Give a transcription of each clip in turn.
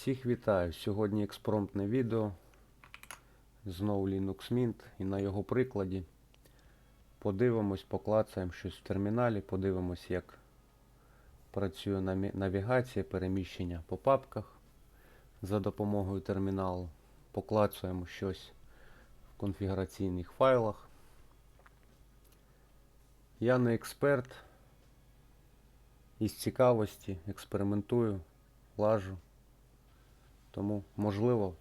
Всіх вітаю! Сьогодні експромтне відео. Знову Linux Mint і на його прикладі подивимось, поклацаємо щось в терміналі, подивимось, як працює навігація, переміщення по папках за допомогою терміналу. Поклацаємо щось в конфігураційних файлах. Я не експерт. Із цікавості експериментую, лажу. Тому, можливо,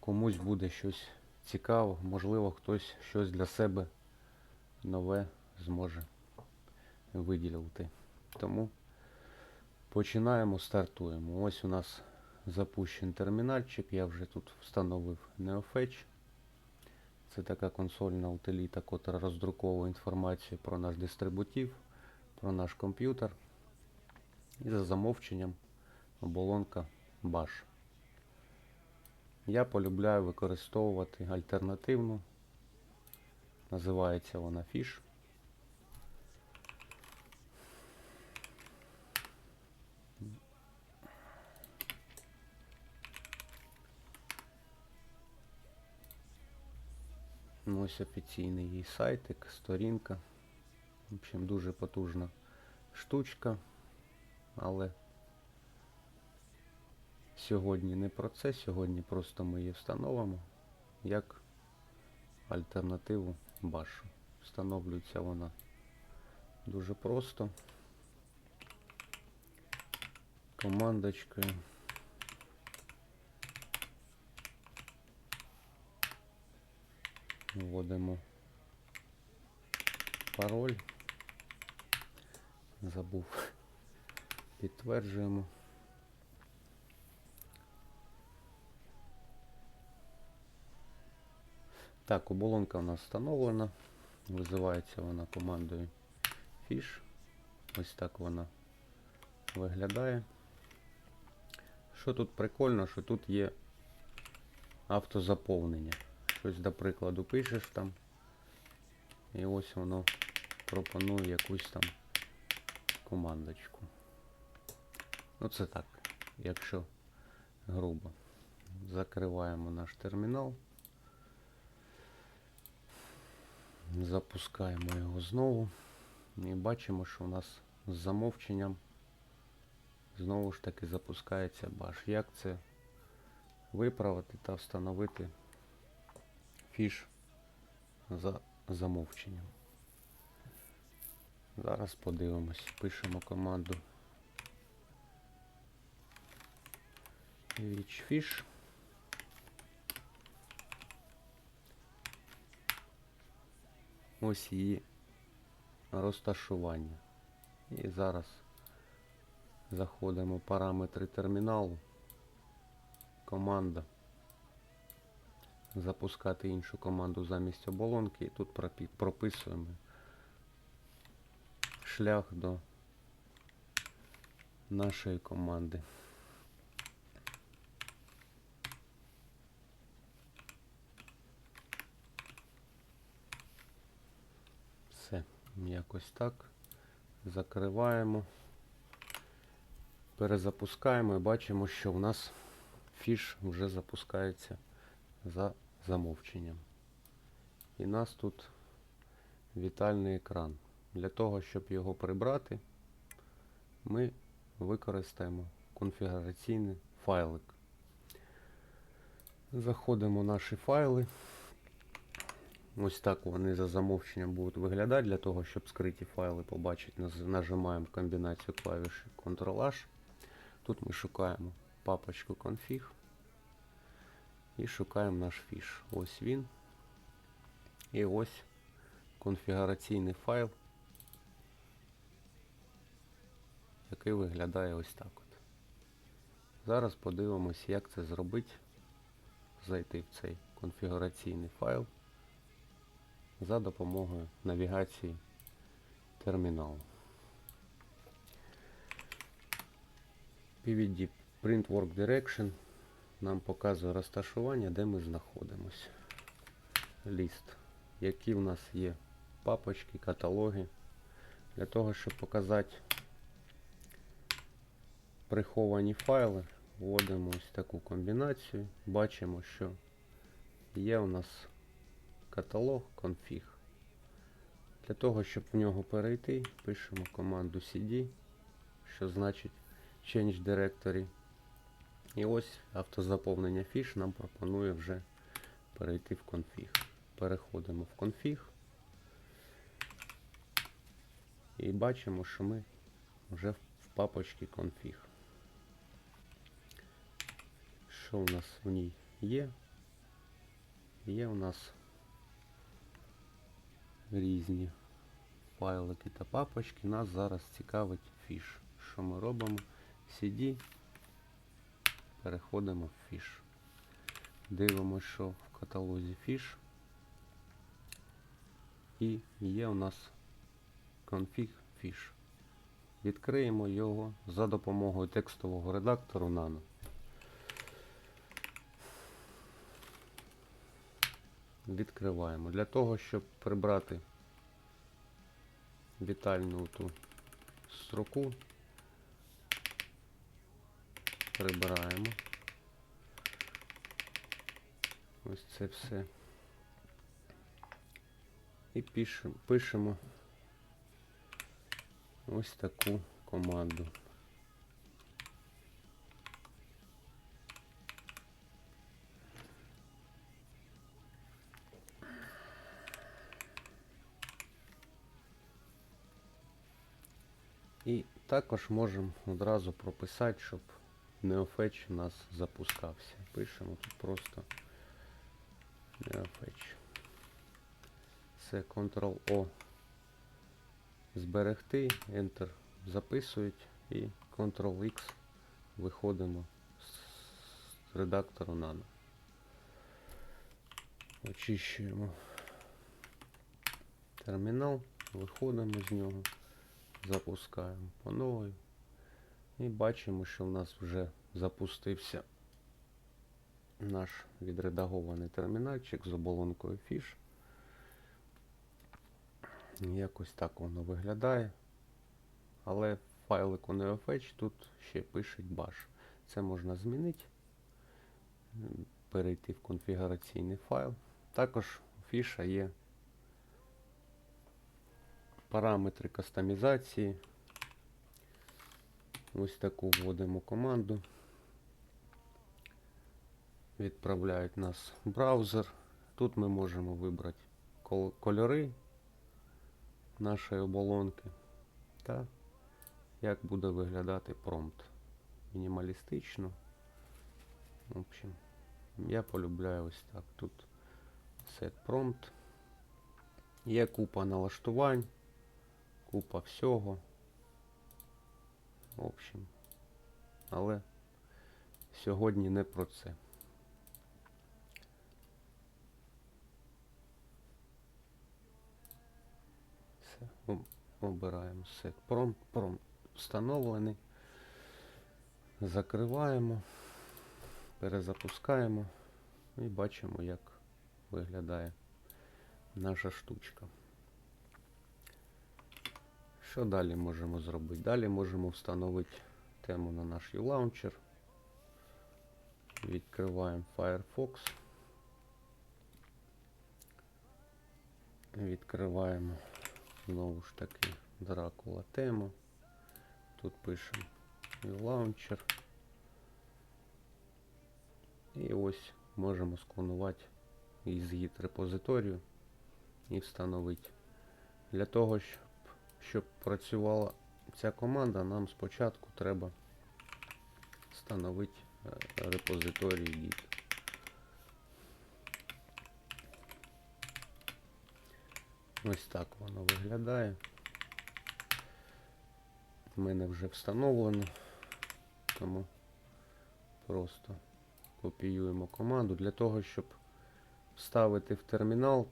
комусь буде щось цікаво, можливо, хтось щось для себе нове зможе виділити. Тому починаємо, стартуємо. Ось у нас запущений термінальчик. Я вже тут встановив NeoFetch. Це така консольна утиліта, котра роздруковує інформацію про наш дистрибутив, про наш комп'ютер. І за замовченням оболонка Bash. Я полюбляю використовувати альтернативну. Називається вона Fish. Ну, Ось офіційний її сайтик, сторінка. В общем, дуже потужна штучка, але Сьогодні не про це, сьогодні просто ми її встановимо як альтернативу башу. Встановлюється вона дуже просто. Командочкою. Вводимо пароль. Забув. Підтверджуємо. Так, оболонка у нас встановлена. Визивається вона командою Fish. Ось так вона виглядає. Що тут прикольно, що тут є автозаповнення. Щось, до прикладу, пишеш там. І ось воно пропонує якусь там командочку. Ну це так, якщо грубо. Закриваємо наш термінал. Запускаємо його знову і бачимо, що у нас з замовченням знову ж таки запускається баш. Як це виправити та встановити фіш за замовченням? Зараз подивимось, пишемо команду fish. Ось її розташування. І зараз заходимо в параметри терміналу. Команда. Запускати іншу команду замість оболонки. І тут прописуємо шлях до нашої команди. Все, якось так. Закриваємо. Перезапускаємо і бачимо, що в нас фіш вже запускається за замовченням. І нас тут вітальний екран. Для того, щоб його прибрати, ми використаємо конфігураційний файлик. Заходимо в наші файли. Ось так вони за замовченням будуть виглядати. Для того, щоб скриті файли побачити, нажимаємо комбінацію клавіші Ctrl-H. Тут ми шукаємо папочку config і шукаємо наш фіш. Ось він. І ось конфігураційний файл, який виглядає ось так от. Зараз подивимось, як це зробити. Зайти в цей конфігураційний файл за допомогою навігації терміналу. PVD Print Work Direction нам показує розташування, де ми знаходимося. Ліст, які в нас є папочки, каталоги. Для того, щоб показати приховані файли, вводимо ось таку комбінацію. Бачимо, що є у нас каталог config. Для того, щоб в нього перейти, пишемо команду cd, що значить Change Directory. І ось автозаповнення фіш нам пропонує вже перейти в конфіг. Переходимо в конфіг. І бачимо, що ми вже в папочці config. Що у нас в ній є? Є у нас різні файлики та папочки. Нас зараз цікавить фіш. Що ми робимо? CD. Переходимо в фіш. Дивимося, що в каталозі фіш. І є у нас config fish. Відкриємо його за допомогою текстового редактору Nano. Відкриваємо. Для того, щоб прибрати вітальну ту строку, прибираємо. Ось це все. І пишемо, ось таку команду. Також можемо одразу прописати, щоб NeoFetch у нас запускався. Пишемо тут просто NeoFetch. Це Ctrl-O зберегти, Enter записують і Ctrl-X виходимо з редактору Nano. Очищуємо термінал, виходимо з нього, запускаємо по новій і бачимо, що в нас вже запустився наш відредагований термінальчик з оболонкою Fish. Якось так воно виглядає. Але файлику NeoFetch тут ще пишуть bash. Це можна змінити, перейти в конфігураційний файл. Також фіша є параметри кастомізації. Ось таку вводимо команду. Відправляють нас в браузер. Тут ми можемо вибрати кольори нашої оболонки та як буде виглядати промпт. Мінімалістично. В общем, я полюбляю ось так. Тут set prompt. Є купа налаштувань, купа всього. В общем, але сьогодні не про це. Все, обираємо set prompt, prompt встановлений. Закриваємо, перезапускаємо і бачимо, як виглядає наша штучка. Що далі можемо зробити? Далі можемо встановити тему на наш U-Launcher. Відкриваємо Firefox. Відкриваємо знову ж таки Dracula тему. Тут пишемо U-Launcher. І ось можемо склонувати із гід репозиторію і встановити. Для того, щоб, працювала ця команда, нам спочатку треба встановити репозиторій git. Ось так воно виглядає. У мене вже встановлено, тому просто копіюємо команду для того, щоб вставити в термінал,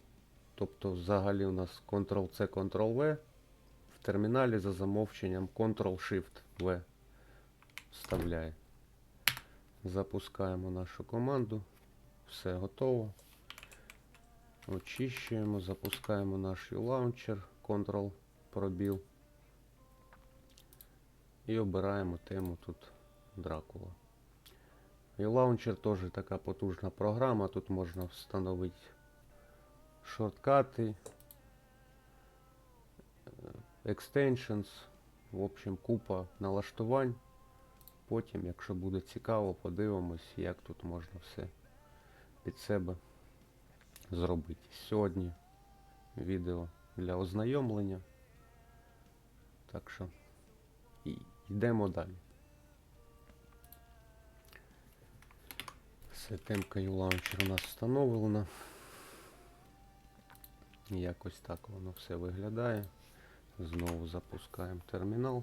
тобто взагалі у нас Ctrl-C, Ctrl-V, терміналі за замовченням Ctrl-Shift-V вставляє. Запускаємо нашу команду. Все готово. Очищуємо, запускаємо наш лаунчер, Ctrl пробіл. І обираємо тему тут Дракула. І лаунчер теж така потужна програма. Тут можна встановити шорткати, extensions, в общем, купа налаштувань. Потім, якщо буде цікаво, подивимось, як тут можна все під себе зробити. Сьогодні відео для ознайомлення. Так що і йдемо далі. Все, темка launcher у нас встановлена. Якось так воно все виглядає. Знову запускаємо термінал.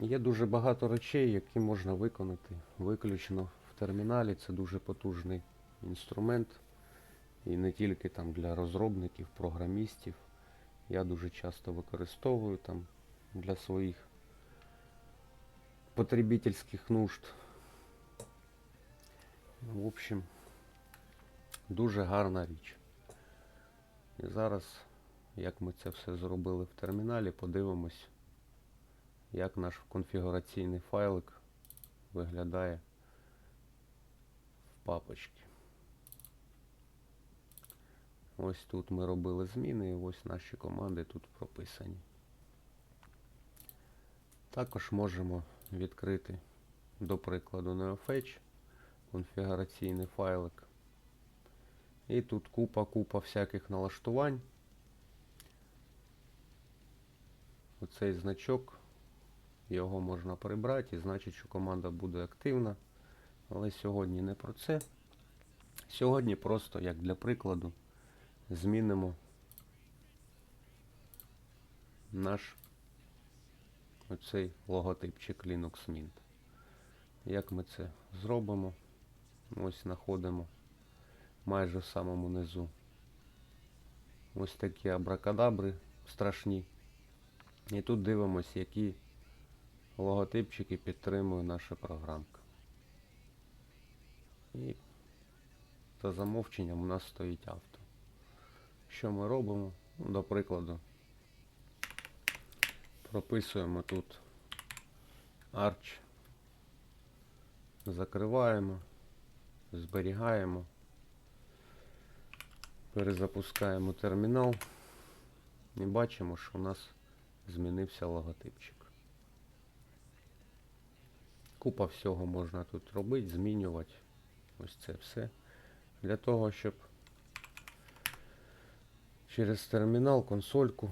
Є дуже багато речей, які можна виконати виключно в терміналі. Це дуже потужний інструмент. І не тільки там для розробників, програмістів. Я дуже часто використовую там для своїх потребительських нужд. В общем, дуже гарна річ. І зараз, як ми це все зробили в терміналі, подивимось, як наш конфігураційний файлик виглядає в папочці. Ось тут ми робили зміни, і ось наші команди тут прописані. Також можемо відкрити, до прикладу, NeoFetch, конфігураційний файлик. І тут купа-купа всяких налаштувань. Оцей значок, його можна прибрати і значить, що команда буде активна. Але сьогодні не про це. Сьогодні просто, як для прикладу, змінимо наш оцей логотипчик Linux Mint. Як ми це зробимо? Ось знаходимо майже в самому низу. Ось такі абракадабри страшні. І тут дивимось, які логотипчики підтримує наша програмка. І за замовченням у нас стоїть авто. Що ми робимо? До прикладу, прописуємо тут арч, закриваємо, зберігаємо, перезапускаємо термінал і бачимо, що у нас змінився логотипчик. Купа всього можна тут робити, змінювати. Ось це все. Для того, щоб через термінал, консольку,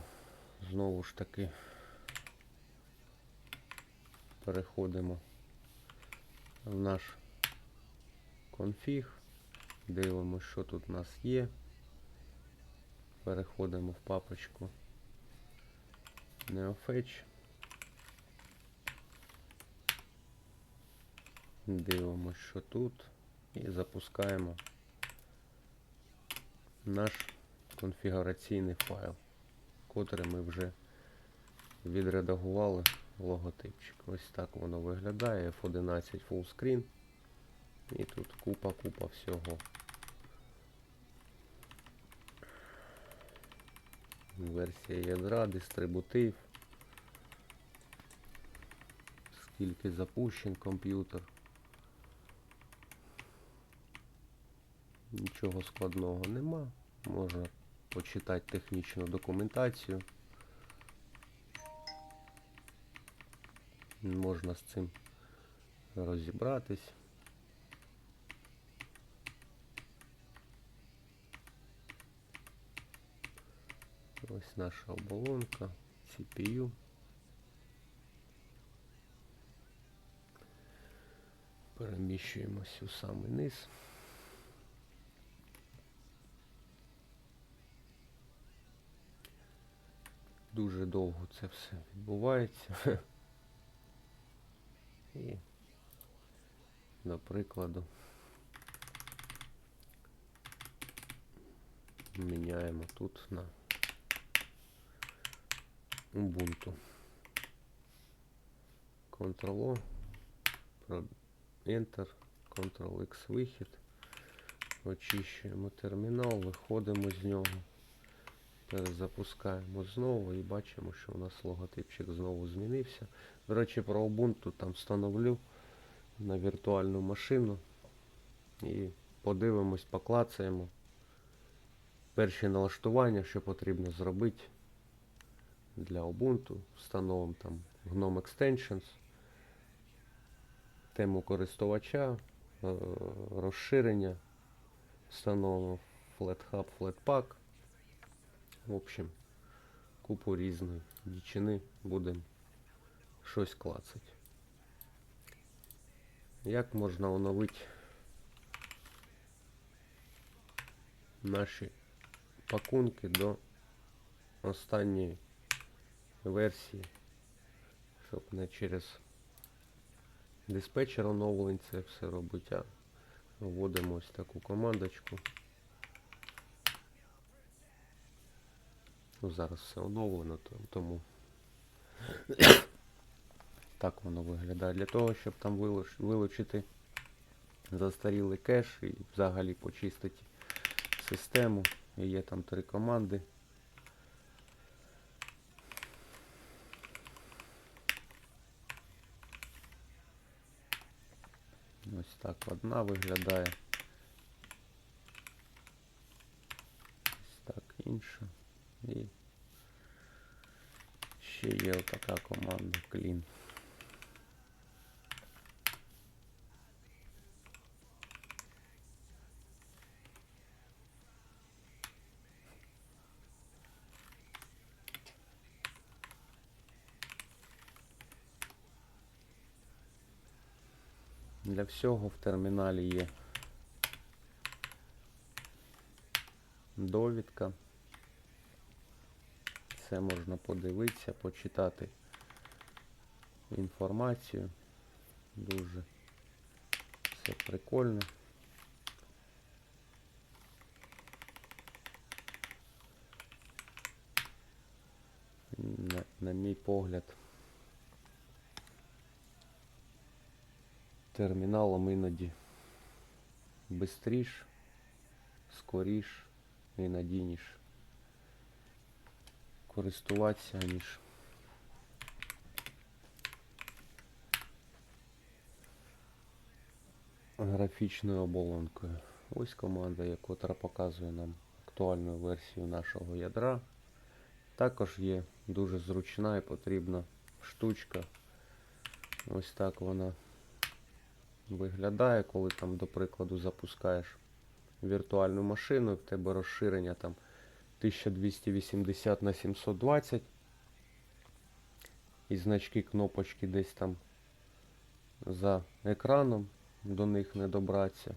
знову ж таки переходимо в наш конфіг, дивимося, що тут у нас є. Переходимо в папочку NeoFetch. Дивимося, що тут. І запускаємо наш конфігураційний файл, котрий ми вже відредагували логотипчик. Ось так воно виглядає. F11 fullscreen. І тут купа-купа всього. Версія ядра, дистрибутив. Скільки запущен комп'ютер. Нічого складного нема. Можна почитати технічну документацію. Можна з цим розібратись. Ось наша оболонка, CPU. Переміщуємось у самий низ. Дуже довго це все відбувається. І, до прикладу, міняємо тут на Ubuntu. Ctrl-O, Enter, Ctrl-X вихід. Очищуємо термінал, виходимо з нього. Перезапускаємо знову і бачимо, що у нас логотипчик знову змінився. До речі, про Ubuntu там встановлю на віртуальну машину і подивимось, поклацаємо. Перші налаштування, що потрібно зробити для Ubuntu. Встановимо там GNOME Extensions, тему користувача, е, розширення, встановимо FlatHub, Flatpak. В общем, купу різної дічини будемо щось клацати. Як можна оновити наші пакунки до останньої версії, щоб не через диспетчер оновлень це все робить, а вводимо ось таку командочку. Ну, зараз все оновлено, тому так воно виглядає. Для того, щоб там вилучити застарілий кеш і взагалі почистити систему. І Є там три команди. Ось так одна виглядає. Ось так інша. І ще є така команда Clean. Всього в терміналі є довідка. Це можна подивитися, почитати інформацію. Дуже все прикольно. На, на мій погляд, терміналом іноді бистріш, скоріш і надійніш користуватися, ніж графічною оболонкою. Ось команда, яка показує нам актуальну версію нашого ядра. Також є дуже зручна і потрібна штучка. Ось так вона виглядає, коли там, до прикладу, запускаєш віртуальну машину, в тебе розширення там 1280 на 720 і значки кнопочки десь там за екраном, до них не добратися.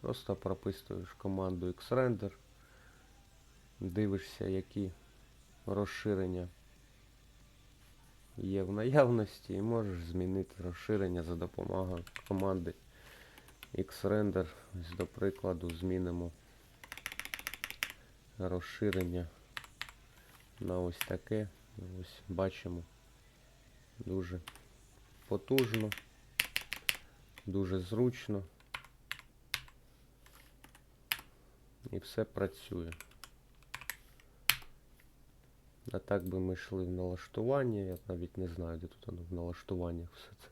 Просто прописуєш команду xrender, дивишся, які розширення є в наявності і можеш змінити розширення за допомогою команди xrender. Ось, до прикладу, змінимо розширення на ось таке. Ось бачимо дуже потужно, дуже зручно. І все працює. А так би ми йшли в налаштування, я навіть не знаю, де тут воно в налаштуваннях все це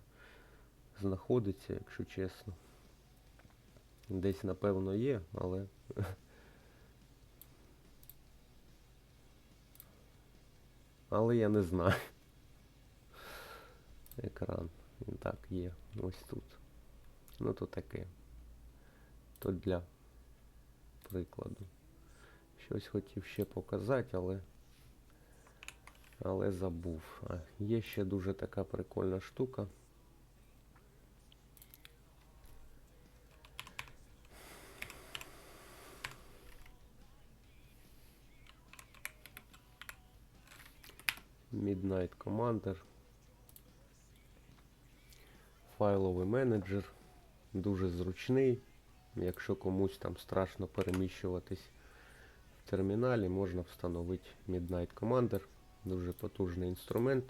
знаходиться, якщо чесно. Десь напевно є, але Але я не знаю. Екран. Так є. Ось тут. Ну то таке. То для прикладу. Щось хотів ще показати, але але забув. А, є ще дуже така прикольна штука. Midnight Commander. Файловий менеджер. Дуже зручний. Якщо комусь там страшно переміщуватись в терміналі, можна встановити Midnight Commander. Дуже потужний інструмент.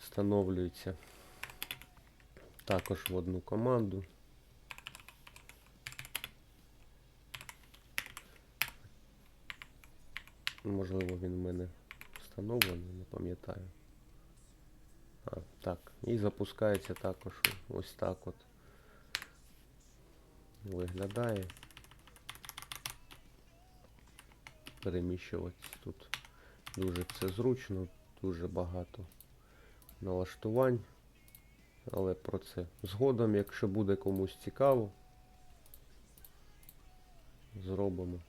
Встановлюється також в одну команду. Можливо, він в мене встановлений, не пам'ятаю. А, Так, і запускається також ось так от. Виглядає. Переміщуватись тут дуже все зручно, дуже багато налаштувань. Але про це згодом, якщо буде комусь цікаво, зробимо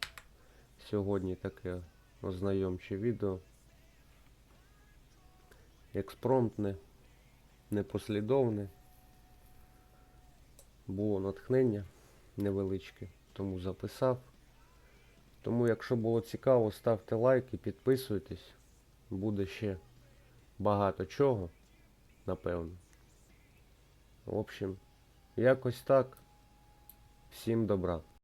сьогодні таке ознайомче відео. Експромтне, непослідовне. Було натхнення невеличке, тому записав. Тому, якщо було цікаво, ставте лайки, підписуйтесь. Буде ще багато чого, напевно. В общем, якось так. Всім добра.